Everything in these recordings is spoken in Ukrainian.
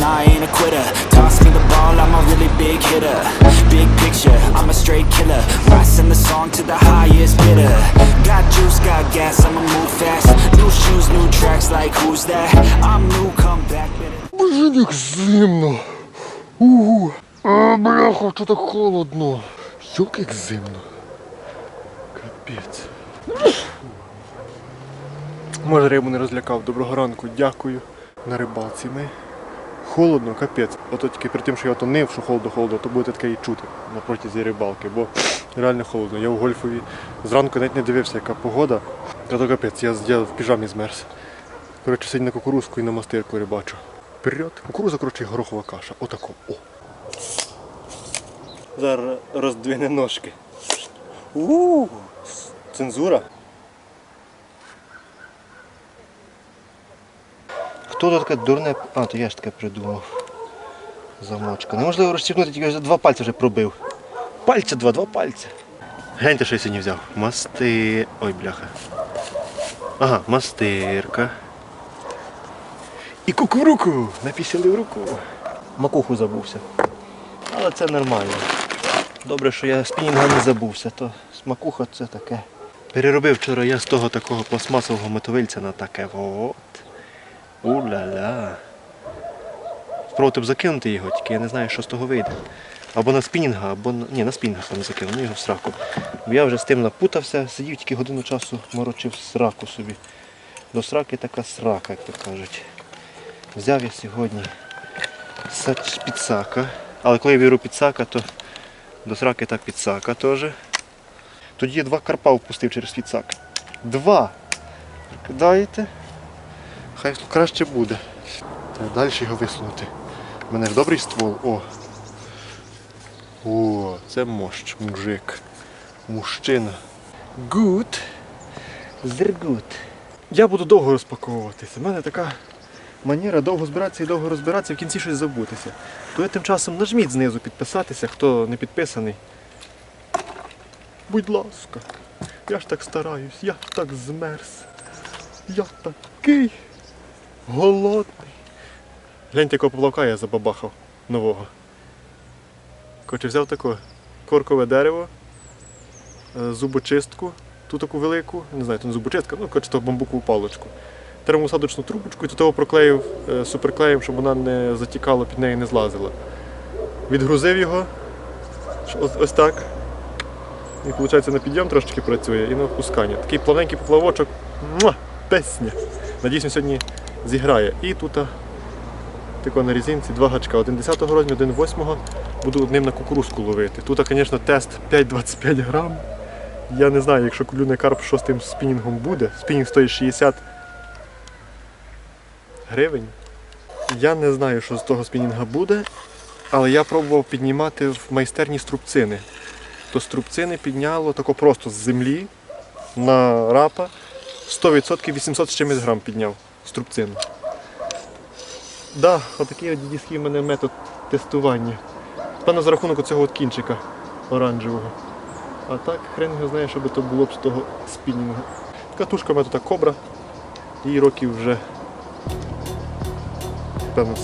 Nah, I ain't a quitter. Toss me the ball, I'm a really big hitter. Big picture, I'm a straight killer. Rising the song to the highest bidder. Got juice, got gas, I'ma move fast. New shoes, new tracks, like who's that? I'm new, come back. Боже, як зимно. Угу. А, бляха, що так холодно. Йок, як зимно. Капець. Може рибу не розлякав. Доброго ранку, дякую. На рибалці ми. Холодно, капець. Ото тільки при тим, що я то нив, що холодно, холодно, то будете таке і чути на протязі рибалки, бо реально холодно. Я у гольфові зранку навіть не дивився, яка погода. Та то капець, я, я в піжамі змерз. Коротше, сьогодні на кукурузку і на мастирку рибачу. Вперед. Кукуруза, коротше, горохова каша. Отако. О. Зараз роздвине ножки. у Цензура. Хто тут таке дурне. А, то я ж таке придумав. Замочка. Неможливо розчіпнути, тільки вже два пальці вже пробив. Пальця два, два пальці. Гляньте, що я сьогодні взяв. Масти. Ой, бляха. Ага, мастирка. І куку в руку! Напісяли в руку. Макуху забувся. Але це нормально. Добре, що я спінінга не забувся, то макуха це таке. Переробив вчора я з того такого пластмасового мотовильця на таке. От. У-ля-ля. Спробувати б закинути його, тільки я не знаю, що з того вийде. Або на спінінга, або на. Ні, на спінінга там закинув, ну його в сраку. Бо я вже з тим напутався, сидів тільки годину часу, морочив сраку собі. До сраки така срака, як то кажуть. Взяв я сьогодні підсака. Але коли я беру підсака, то до сраки та підсака теж. Тоді я два карпа впустив через підсак. Два! Кидаєте? Хай краще буде. Треба далі його висунути. У мене ж добрий ствол. О. О, це мощ, мужик. Мужчина. Good. Зергут. Я буду довго розпаковуватися. У мене така манера довго збиратися і довго розбиратися, в кінці щось забутися. То ви тим часом нажміть знизу підписатися, хто не підписаний. Будь ласка, я ж так стараюсь, я так змерз. Я такий голодний. Гляньте, якого поплавка я забабахав нового. Коротше, взяв таке коркове дерево, е, зубочистку, ту таку велику, не знаю, то не зубочистка, ну коротше, то бамбукову паличку. Термосадочну трубочку і до того проклеїв е, суперклеєм, щоб вона не затікала, під нею не злазила. Відгрузив його ось, ось так. І виходить на підйом трошечки працює і на опускання. Такий плавненький поплавочок. Муа! Песня. Надіюсь, сьогодні зіграє. І тут тако на різинці два гачка. Один 10 розміру, один 8-го. Буду одним на кукурузку ловити. Тут, звісно, тест 5-25 грам. Я не знаю, якщо клюне карп, що з тим спінінгом буде. Спінінг стоїть 60 гривень. Я не знаю, що з того спінінга буде, але я пробував піднімати в майстерні струбцини. То струбцини підняло тако просто з землі на рапа 100% 800 з чимось грам підняв струбцину. Да, отакий от дідівський в мене метод тестування. Певно, за рахунок цього кінчика оранжевого. А так, хрен його знає, що би то було б з того спінінгу. Така тушка в мене тут кобра. Їй років вже певно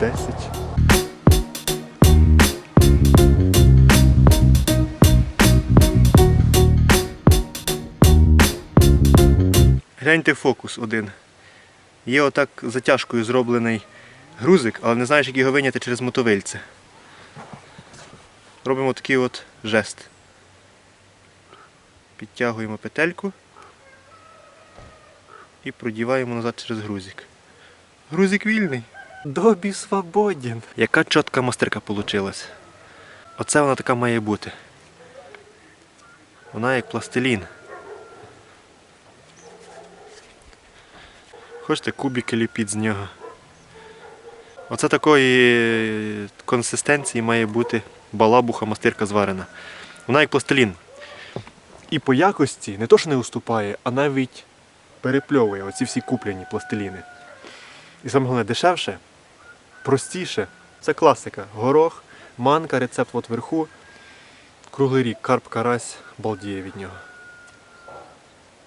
10. Гляньте фокус один. Є отак затяжкою зроблений грузик, але не знаєш, як його виняти через мотовильце. Робимо такий от жест. Підтягуємо петельку і продіваємо назад через грузик. Грузик вільний. Добі свободен. Яка чітка мастерка вийшла. Оце вона така має бути. Вона як пластилін. Хочете кубики ліпіть з нього. Оце такої консистенції має бути балабуха мастирка зварена. Вона як пластилін. І по якості не то, що не уступає, а навіть перепльовує оці всі куплені пластиліни. І саме головне дешевше, простіше. Це класика. Горох, манка, рецепт от вверху. Круглий рік, карп карась, балдіє від нього.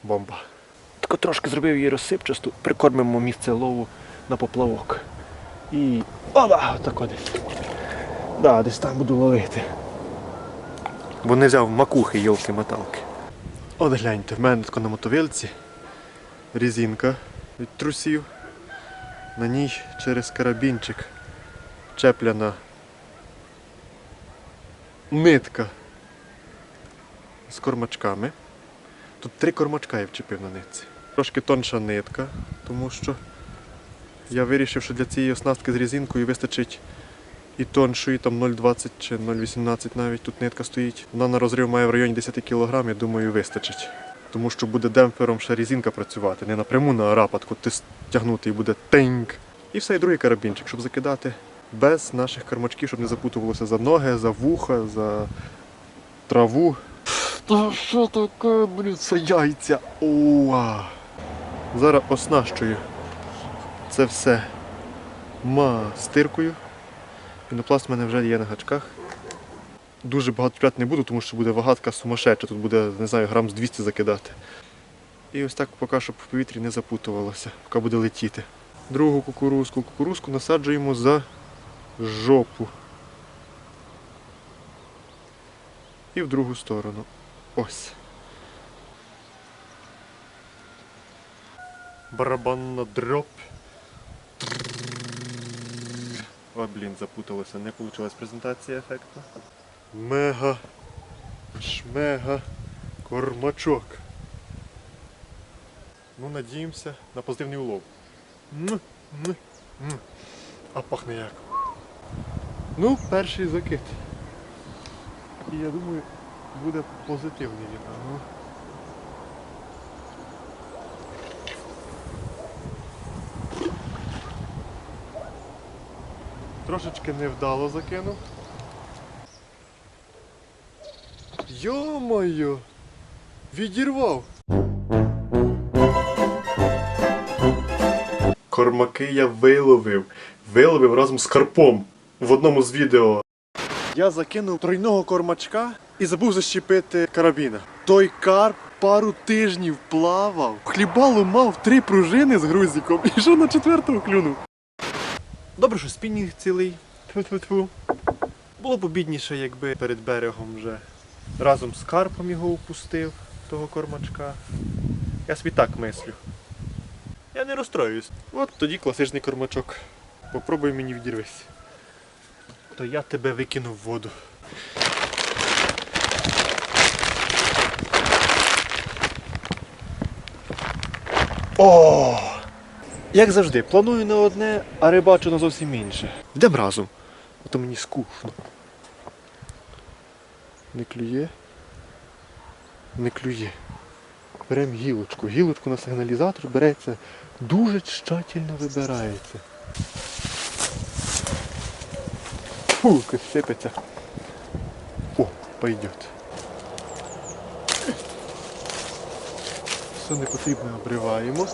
Бомба. Тако трошки зробив її розсипчасту, прикормимо місце лову на поплавок. І. Оба! Тако десь. Да, десь там буду ловити. Бо не взяв макухи йолки-моталки. От гляньте, в мене тако на мотовилці резинка від трусів. На ній через карабінчик чепляна нитка з кормачками. Тут три кормачка я вчепив на нитці. Трошки тонша нитка, тому що я вирішив, що для цієї оснастки з резинкою вистачить і тоншої, там 0,20 чи 0,18 навіть тут нитка стоїть. Вона на розрив має в районі 10 кг, я думаю, вистачить. Тому що буде демпфером ще резинка працювати, не напряму на рапатку ти стягнути і буде теньк. І все, і другий карабінчик, щоб закидати без наших кармачків, щоб не запутувалося за ноги, за вуха, за траву. Та що таке, блін, це яйця? Уа! Зараз оснащую це все мастиркою. Пінопласт в мене вже є на гачках. Дуже багато чіпляти не буду, тому що буде вагатка сумасшедша. Тут буде, не знаю, грам з 200 закидати. І ось так поки, щоб в повітрі не запутувалося, поки буде летіти. Другу кукурузку. Кукурузку насаджуємо за жопу. І в другу сторону. Ось. Барабанна дробь. О, блін, запуталося, не вийшла презентація ефекту. Мега шмега кормачок. Ну, надіємося на позитивний улов. А пахне як. Ну, перший закид. І я думаю, буде позитивний він. а Ну. Трошечки невдало закинув. Йо-моє! Відірвав! Кормаки я виловив. Виловив разом з карпом в одному з відео. Я закинув тройного кормачка і забув защепити карабіна. Той карп пару тижнів плавав, хлібало мав три пружини з грузиком і що на четвертого клюнув. Добре, що спінінг цілий. Тьфу-тьфу-тьфу. Було б обідніше, якби перед берегом вже разом з карпом його упустив, того кормачка. Я собі так мислю. Я не розстроююсь. От тоді класичний кормачок. Попробуй мені відірвись. То я тебе викину в воду. О! Як завжди, планую на одне, а рибачу на зовсім інше. Йдемо разом. А то мені скучно. Не клює. Не клює. Беремо гілочку. Гілочку на сигналізатор береться, дуже тщательно вибирається. Фу, сипеться. О, пойдет. Все непотрібне обриваємо.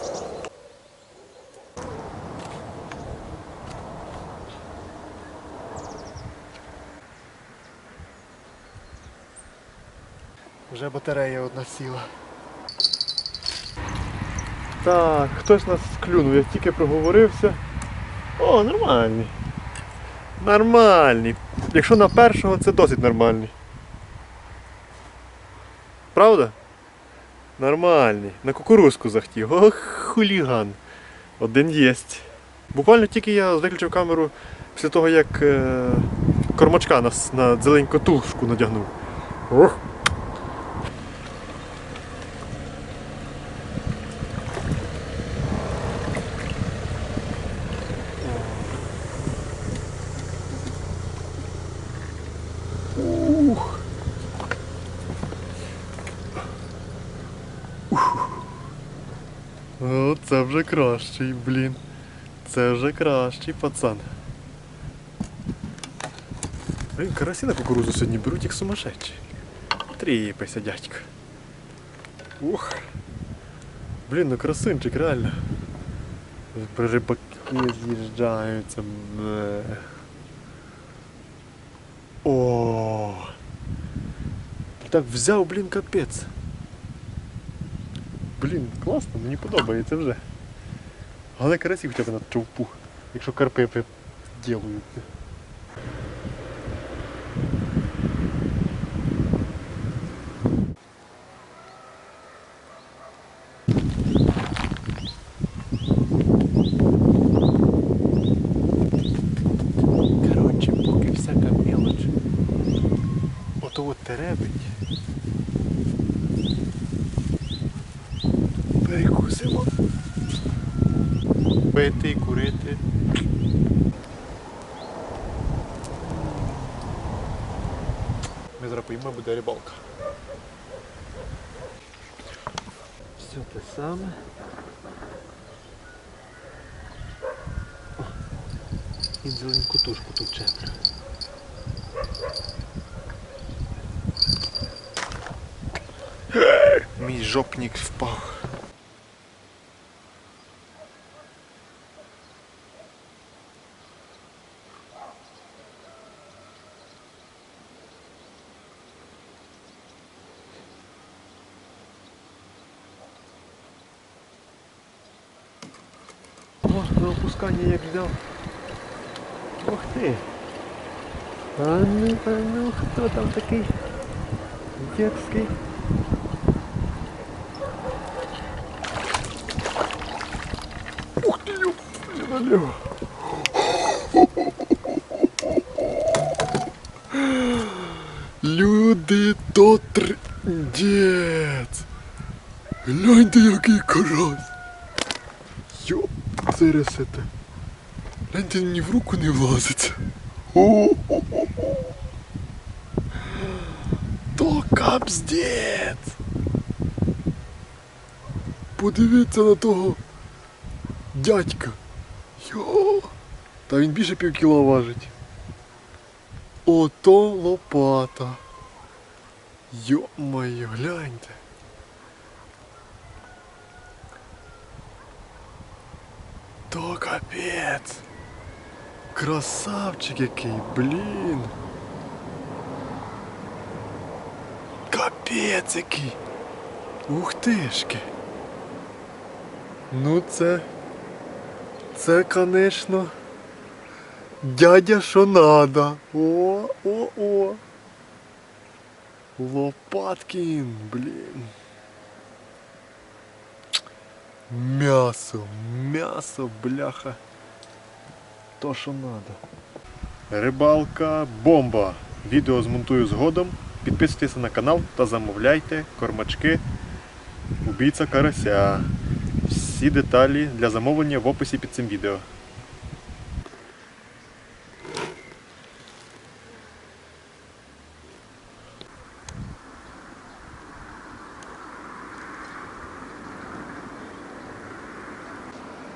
Вже батарея одна сіла. Так, хтось нас клюнув, я тільки проговорився. О, нормальний. Нормальний. Якщо на першого, це досить нормальний. Правда? Нормальний. На кукурузку захотів. Ох, хуліган. Один єсть. Буквально тільки я виключив камеру після того, як е, кормачка на, на зеленьку тушку надягнув. Ох. вже кращий, блін. Це вже кращий пацан. Блін, карасі на кукурузу сьогодні беруть як сумасшедші. Тріпайся, дядько. Ух. Блін, ну красунчик, реально. Рибаки з'їжджаються. Бе. О. Так взяв, блін, капець. Блін, класно, мені подобається вже. Але карасі хоча б на човпу, якщо карпи пи- делают. Короче, поки всяка мелоч. Ото от теребить. Перекусимо. Пити, курити. Ми поїмо, буде рибалка. Все те саме. І зеленку тушку тут четверо. Мій жопник впав. Опускання як взяв. Ух ти. А ну, а ну, хто там такий дерзкий? Ух ти, ёп, налево. Люди, то Гляньте, мені в руку не влазить. О-о-о-о. То капздець. Подивіться на того дядька. Йо. Та він більше пів кіла важить. Ото лопата. Йо-моє, гляньте. То капець. Красавчик який, блін. Капець який. Ух тишки. Ну це. Це, конечно. Дядя що надо. О, о, о. Лопаткін, блін. М'ясо, м'ясо, бляха. То, що треба. Рибалка бомба. Відео змонтую згодом. Підписуйтесь на канал та замовляйте кормачки Убійця карася. Всі деталі для замовлення в описі під цим відео.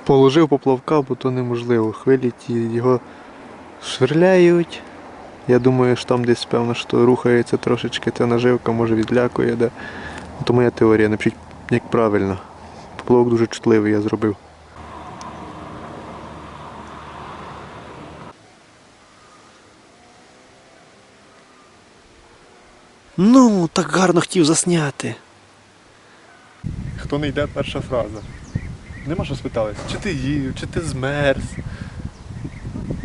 Положив поплавка, бо то неможливо. Хвилі ті його швирляють. Я думаю, що там десь певно, що рухається трошечки ця наживка, може відлякує. Да. То моя теорія, напишіть, як правильно. Поплавок дуже чутливий я зробив. Ну, так гарно хотів засняти. Хто не йде, перша фраза. Нема що спитались, чи ти їв, чи ти змерз.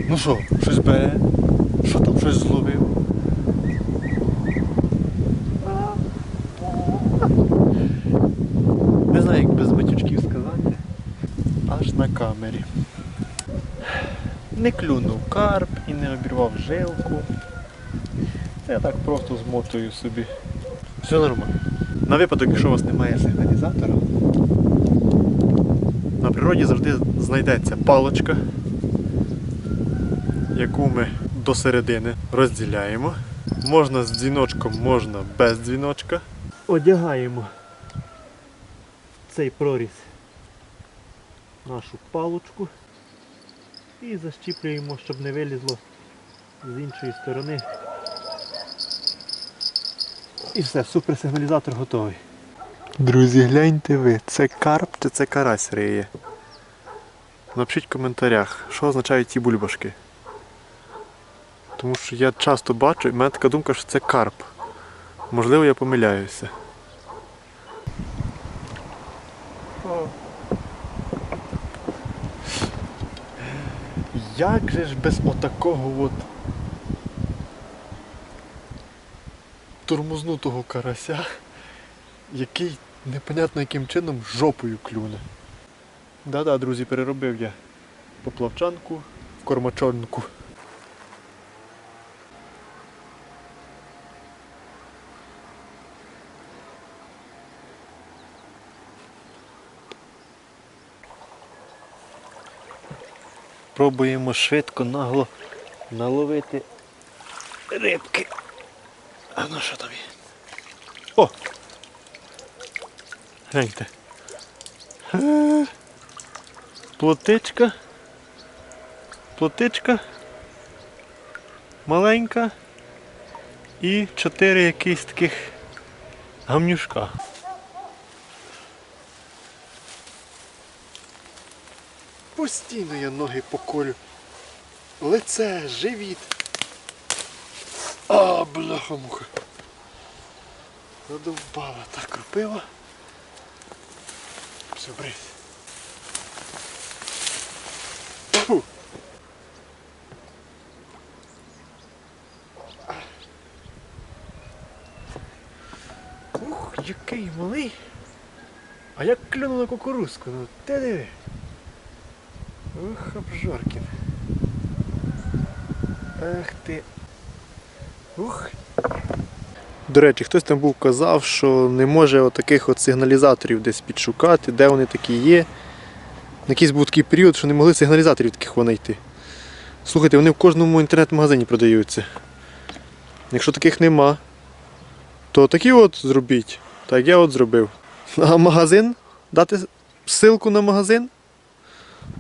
Ну що, щось бере? Що там щось зловив? Не знаю, як без матючків сказати. Аж на камері. Не клюнув карп і не обірвав жилку. Це я так просто змотую собі. Все нормально. На випадок, якщо у вас немає сигналізатора, на природі завжди знайдеться палочка, яку ми до середини розділяємо. Можна з дзвіночком, можна без дзвіночка. Одягаємо цей проріз нашу палочку і защіплюємо, щоб не вилізло з іншої сторони. І все, суперсигналізатор готовий. Друзі, гляньте ви, це карп чи це карась риє? Напишіть в коментарях, що означають ці бульбашки. Тому що я часто бачу, і в мене така думка, що це карп. Можливо, я помиляюся. Як же ж без отакого от тормознутого карася, який непонятно яким чином жопою клюне. Да-да, друзі, переробив я поплавчанку в кормачонку. Пробуємо швидко, нагло наловити рибки. А ну що там є? О! Гляньте. Е, Плотичка. Плотичка. Маленька. І чотири якісь таких гамнюшка. Постійно я ноги поколю. Лице, живіт. А, бляха-муха. Задовбала та кропива. Все. Фу. Ух, який малий. А як клюнув на кукурузку, ну ти диви. Ух, обжоркін. Ах ти. Ух. До речі, хтось там був казав, що не може отаких от сигналізаторів десь підшукати, де вони такі є. Якийсь був такий період, що не могли сигналізаторів таких знайти. Слухайте, вони в кожному інтернет-магазині продаються. Якщо таких нема, то такі от зробіть. Так я от зробив. А магазин? Дати ссылку на магазин?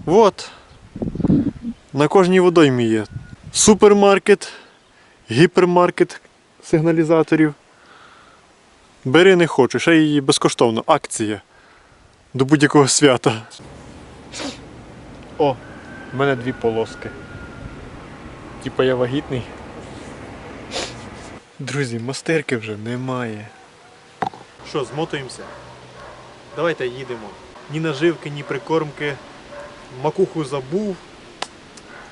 Вот. На кожній водоймі є. Супермаркет, гіпермаркет сигналізаторів. Бери не хочу, ще її безкоштовно. Акція. До будь-якого свята. О, в мене дві полоски. Типа я вагітний. Друзі, мастирки вже немає. Що, змотуємося? Давайте їдемо. Ні наживки, ні прикормки. Макуху забув.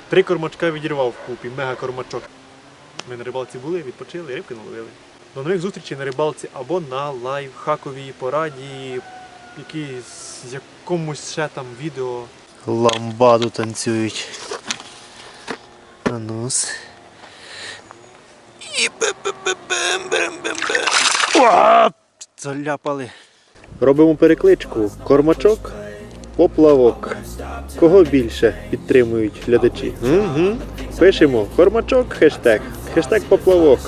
Три кормачка відірвав вкупі, мега кормачок. Ми на рибалці були, відпочили, рибки наловили. До нових зустрічей на рибалці або на лайфхаковій пораді, якійсь якомусь ще там відео. Ламбаду танцюють. Анус. І. Заляпали. Робимо перекличку. Кормачок, поплавок. Кого більше підтримують глядачі? Угу. Пишемо кормачок, хештег, хештег поплавок.